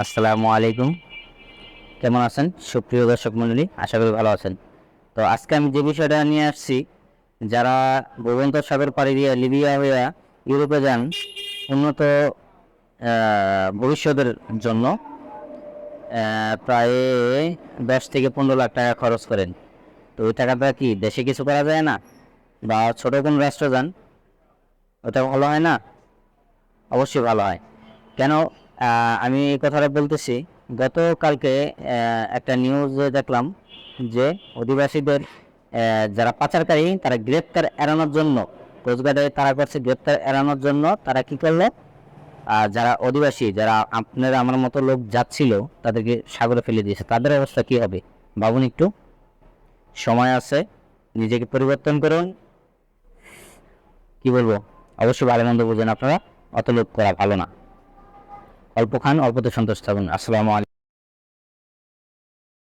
আসসালামু আলাইকুম। কেমন আছেন? সুপ্রিয় দর্শক মণ্ডলী, আশা করি ভালো আছেন। তো আজকে আমি যে বিষয়টা নিয়ে আসছি, যারা ভূবন্ত সাগর পাড়ি দিয়ে লিবিয়া হয়ে ইউরোপে যান, উন্নত ভবিষ্যতের জন্য প্রায় দশ থেকে পনেরো লাখ টাকা খরচ করেন। তো ওই টাকাটা কি দেশে কিছু করা যায় না? বা ছোটো কোনো রাষ্ট্র যান, ওটা ভালো হয় না? অবশ্যই ভালো হয়। কেন আমি এই কথাটা বলতেছি। গতকালকে একটা নিউজ দেখলাম যে অধিবাসীদের যারা পাচারকারী তারা গ্রেপ্তার এড়ানোর জন্য কোচগার্ডে তারা করছে গ্রেপ্তার এড়ানোর জন্য তারা কি করল? আহ, যারা অধিবাসী যারা আপনার আমার মতো লোক যাচ্ছিল তাদেরকে সাগরে ফেলে দিয়েছে। তাদের অবস্থা কি হবে? ভাবুন একটু। সময় আছে নিজেকে পরিবর্তন করুন। কি বলব? অবশ্যই ভালো মন্দ বুঝেন আপনারা। অত লোক করা ভালো না। অল্প খান অল্পতে সন্তুষ্ট থাকুন। আসসালামু আলাইকুম।